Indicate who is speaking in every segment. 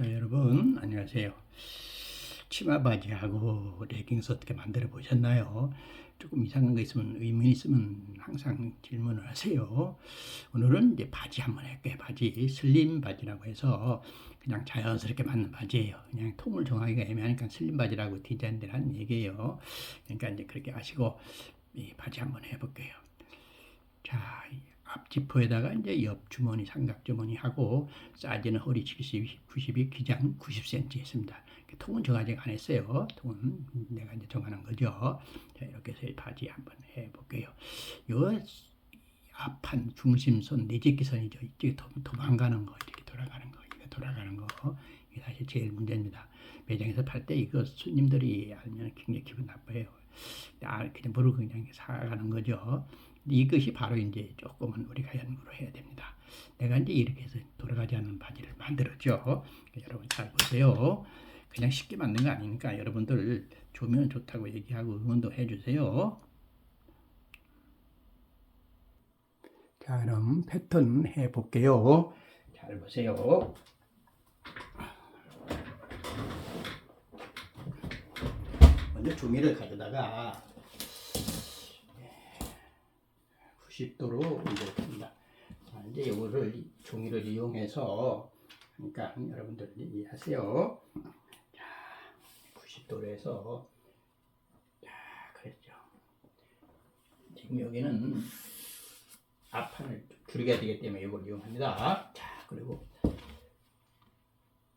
Speaker 1: 자, 여러분 안녕하세요. 치마 바지하고 레깅스 어떻게 만들어 보셨나요? 조금 이상한 거 있으면 의문 있으면 항상 질문을 하세요. 오늘은 이제 바지 한번 할게요. 바지 슬림 바지라고 해서 그냥 자연스럽게 맞는 바지예요. 그냥 통을 정하기가 애매하니까 슬림 바지라고 디자인들 한 얘기예요. 그러니까 이제 그렇게 아시고 이 바지 한번 해볼게요. 자, 이 앞지퍼에다가 이제 옆 주머니, 삼각 주머니 하고 사이즈는 허리 70, 90이 기장 90cm 했습니다. 통은 정하지 안 했어요. 통은 내가 이제 정하는 거죠. 자, 이렇게 해서 바지 한번 해볼게요. 요 앞판 중심선 내제기선이죠. 이쪽에 도, 도망가는 거, 이렇게 돌아가는 거, 이거 돌아가는 거. 이게 사실 제일 문제입니다. 매장에서 팔 때 이거 손님들이 알면 굉장히 기분 나빠요. 아, 그냥 모르고 그냥 사가는 거죠. 이것이 바로 이제 조금은 우리가 연구를 해야 됩니다. 내가 이제 이렇게 해서 돌아가지 않는 바지를 만들었죠. 여러분 잘 보세요. 그냥 쉽게 만든 거 아니니까 여러분들 좋으면 좋다고 얘기하고 응원도 해주세요. 자, 그럼 패턴 해볼게요. 잘 보세요. 먼저 종이를 가져다가 90도로 이제 듭니다. 자, 이제 이거를 종이를 이용해서 그러니까 여러분들 이해하세요. 자, 90도로 해서 자, 그랬죠. 지금 여기는 앞판을 줄여야 되기 때문에 이걸 이용합니다. 자, 그리고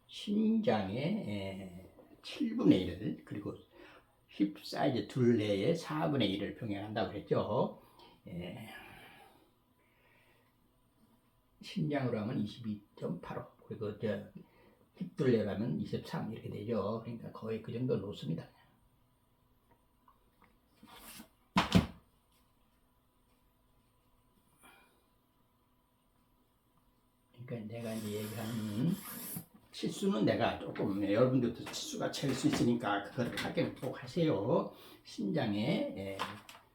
Speaker 1: 신장의 7분의 1을 그리고 힙 사이즈 둘레의 4분의 1을 병행한다고 그랬죠. 예. 신장으로 하면 22.85 그리고 저 힙둘레로 하면 23 이렇게 되죠. 그러니까 거의 그 정도 놓습니다. 그러니까 내가 이제 얘기하는 치수는 내가 조금 여러분들도 치수가 찰 수 있으니까 그걸 확인 꼭 하세요. 신장의 예,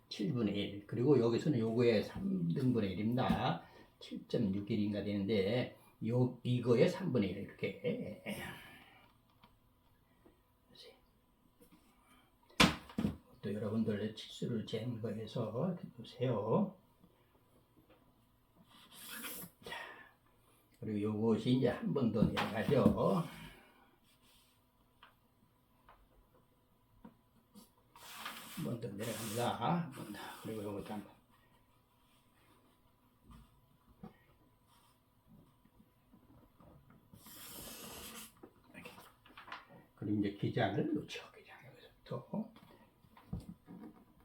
Speaker 1: 7분의 1 그리고 여기서는 요거의 3등분의 1입니다. 7.61인가 되는데 요 이거의 3분의 1 이렇게 또 여러분들 치수를 재는 거에서 보세요. 자, 그리고 요것이 이제 한 번 더 내려가죠. 한 번 더 내려갑니다. 한 번 더. 그리고 요것도 한 번. 이렇게. 그리고 이제 기장을 놓죠. 기장 여기서부터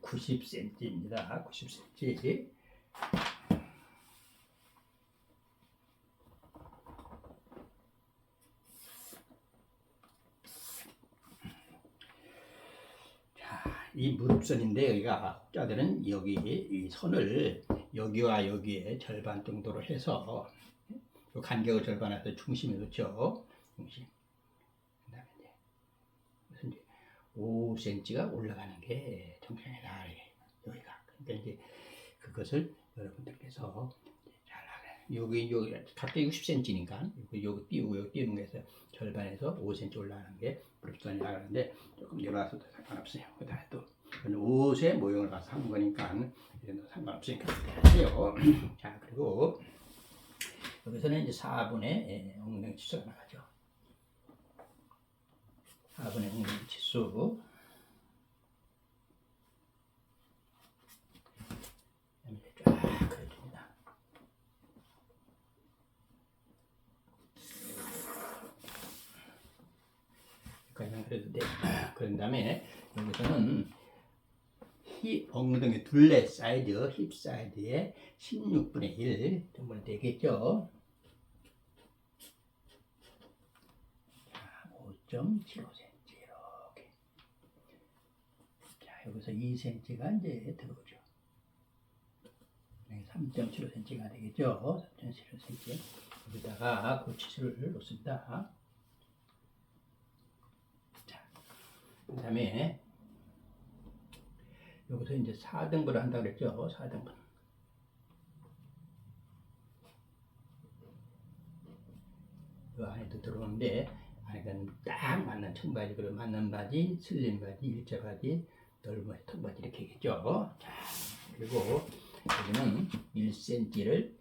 Speaker 1: 90cm입니다. 90cm. 이 무릎선인데 여기가 혹자들은 여기 이 선을 여기와 여기에 절반 정도로 해서 그 간격을 절반해서 중심에 놓죠. 중심. 그다음에 이제 무슨 이제 5cm가 올라가는 게 정상이다. 여기가. 그러니까 이제 그것을 여러분들께서 잘 알아요. 여기 여기 각각 60cm니까 여기 여기 띄우고 여기 띄우는 거에서 절반에서 5cm 올라가는 게 무릎선이라 하는데 조금 내려와서도 상관없어요. 그 다음에 또 옷의 모형을 봐서 한 거니까 이런 상관없으니까 하세요. 자 그리고 여기서는 이제 4분의 엉덩이 치수가 나가죠. 4분의 엉덩이 치수 쫙 그려줍니다. 그냥 그래도 돼. 그런 다음에 여기서는 힙 엉덩이 둘레 사이즈 힙 사이즈의 16분의 1 정도 되겠죠. 자, 5.75cm 이렇게. 자, 여기서 2cm가 이제 들어오죠. 3.75cm가 되겠죠. 3.75cm. 여기다가 고치수를 놓습니다. 그 다음에 여기서 이제 4등분을 한다 그랬죠. 4등분. 이 안에도 들어오는데 그러니까 딱 맞는 청바지 그리고 맞는 바지, 슬림 바지, 일자 바지, 넓은 바지, 턱 바지 이렇게 겠죠. 자 그리고 여기는 1cm를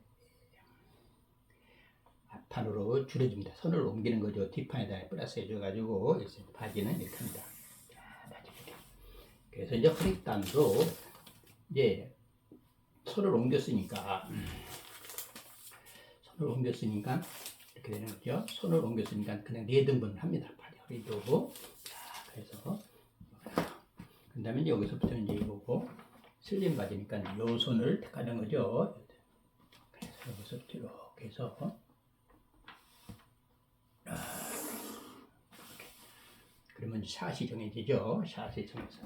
Speaker 1: 앞판으로 줄여줍니다. 선을 옮기는 거죠. 뒷판에다 플러스 해줘가지고 1cm 바지는 이렇게 합니다. 자, 이렇게. 그래서 이제 허리단도 이제 선을 옮겼으니까 손을 옮겼으니까 이렇게 되는 거죠. 손을 옮겼으니까 그냥 네 등분을 합니다. 팔 허리도 자 그래서 그 다음에 여기서부터 이제 이거고 슬림 바지니까 요 손을 택하는 거죠. 그래서 여기서부터 이렇게 해서 아, 이렇게. 그러면 샷이 정해지죠. 샷이 정해서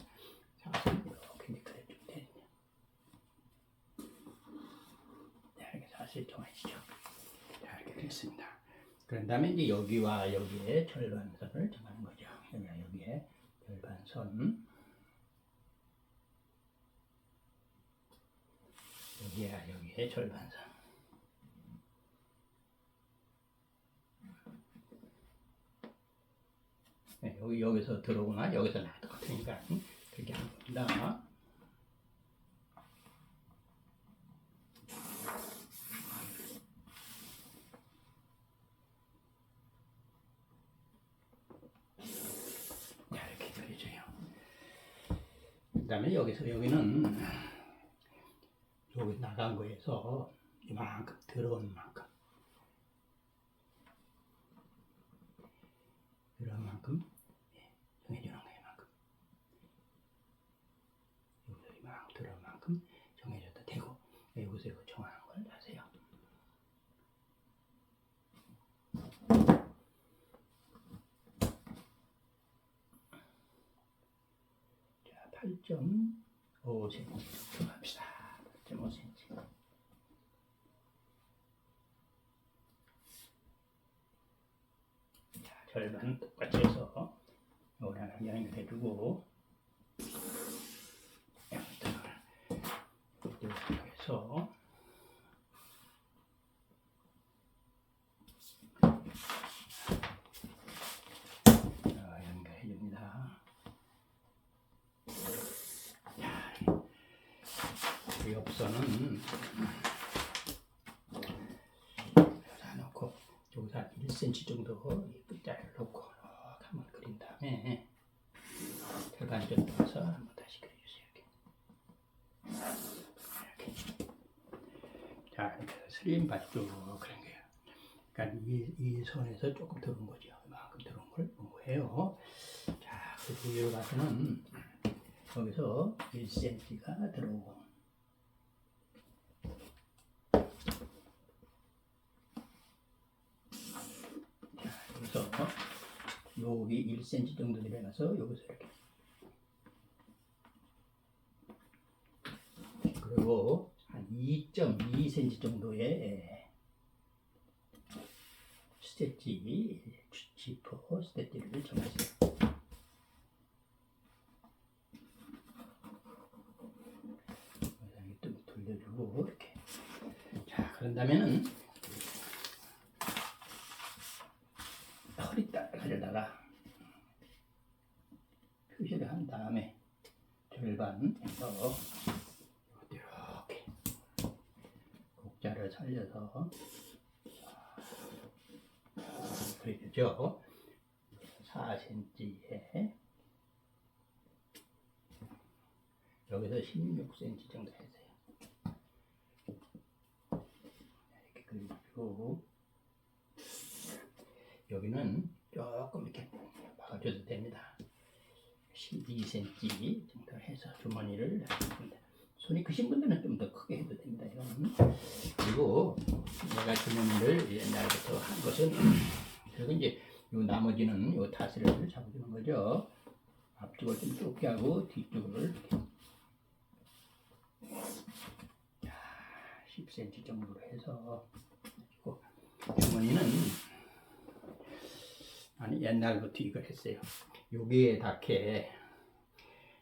Speaker 1: 샷을 이렇게 그려주면 되는데 네, 이렇게 샷이 정해지죠. 자, 이렇게 됐습니다. 그런 다음에 이제 여기와 여기에 절반선을 정하는 거죠. 여기와 여기에 절반선. 여기와 여기에 절반선. 네, 여기 여기서 들어오나 여기서 나 똑같으니까 응? 그렇게 하는 겁니다. 그 다음에 여기서 여기는 여기 나간 거에서 이만큼 들어온 만큼 이런 만큼 예, 정해주는 거예요. 만큼 여기서 이만큼 들어온 만큼 정해줘도 되고 여기서 이거 정하는 걸 하세요. 자, 8.5cm 정도 합시다. 8.5cm. 자, 절반 똑같이 해서 하나 연결해 주고 여기다가 이렇게 해서 자, 연결해줍니다. 자, 이 옆선은 여기다 놓고 여기서 한 1cm 정도 이 끝자리를 놓고 한번 그린 다음에 절반 정도 와서 한번 다시 그려주세요. 이렇게. 이렇게. 자, 이렇게 슬림 밭도 그런 거예요. 그러니까 이, 이 선에서 조금 들어온 거죠. 이만큼 들어온 걸 본 거예요. 자, 그리고 위로 가서는 여기서 1cm가 들어오고 자, 여기서 여기 1cm 정도 내려가서 여기서 이렇게. 그리고 한 2.2cm 정도의 예, 스테치 지퍼 스테치를 정하세요. 좀 돌려주고 이렇게. 자 그런다면은 허리다리에다가 표시를 한 다음에 절반 해서 이렇게 곡자를 살려서 그려주죠 4cm에 여기서 16cm 정도 해서요 이렇게 그리고 여기는 조금 이렇게 박아줘도 됩니다. 12cm 정도 해서 주머니를 하겠습니다. 손이 크신 분들은 좀 더 크게 해도 됩니다. 그리고 내가 주머니를 옛날부터 한 것은 그리고 이제 요 나머지는 요 타스를 잡아주는 거죠. 앞쪽을 좀 좁게 하고 뒤쪽을 이렇게 자, 10cm 정도로 해서 주머니는 아니 옛날부터 이거 했어요. 여기에 닿게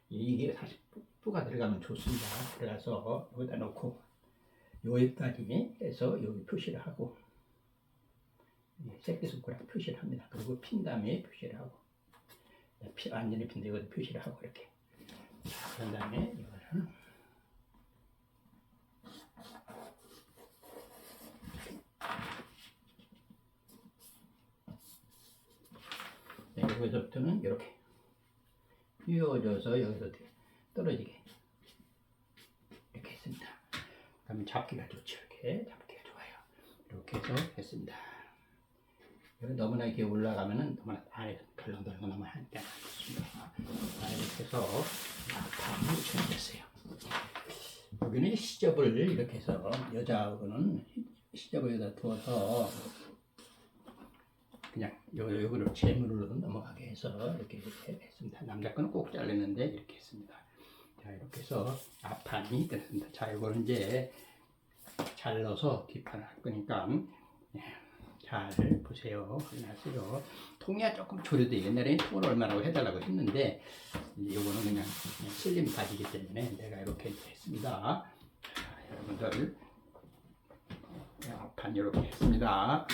Speaker 1: 이게 사실 뿌가 들어가면 좋습니다. 들어가서 여기다 놓고 여기까지 해서 여기 표시를 하고 예, 새끼손가락 표시를 합니다. 그리고 핀 다음에 표시를 하고 네, 피, 완전히 핀데 이거 표시를 하고 이렇게 자, 그런 다음에 이거는 여기서부터는 이렇게 휘어져서 여기서 떨어지게 이렇게 했습니다. 그러면 잡기가 좋죠. 이렇게 잡기가 좋아요. 이렇게 해서 했습니다. 너무나 이렇게 올라가면은 너무나 아래 덜렁덜렁 너무 하니까 안 좋습니다. 자, 이렇게 해서 앞판을 준비했어요. 여기는 시접을 이렇게 해서 여자하고는 시접을 여기다 두어서 그냥 요, 요거를 재물로 넘어가게 해서 이렇게, 이렇게 했습니다. 남자 거는 꼭 자르는데 이렇게 했습니다. 자, 이렇게 해서 앞판이 됐습니다. 자, 이거는 이제 잘라서 뒷판을 할 거니까 예, 잘 보세요. 확인하세요. 통이야 조금 조려도 옛날에 통을 얼마라고 해달라고 했는데 이제 요거는 그냥 슬림 바지기 때문에 내가 이렇게 했습니다. 자, 여러분들 앞판 이렇게 했습니다.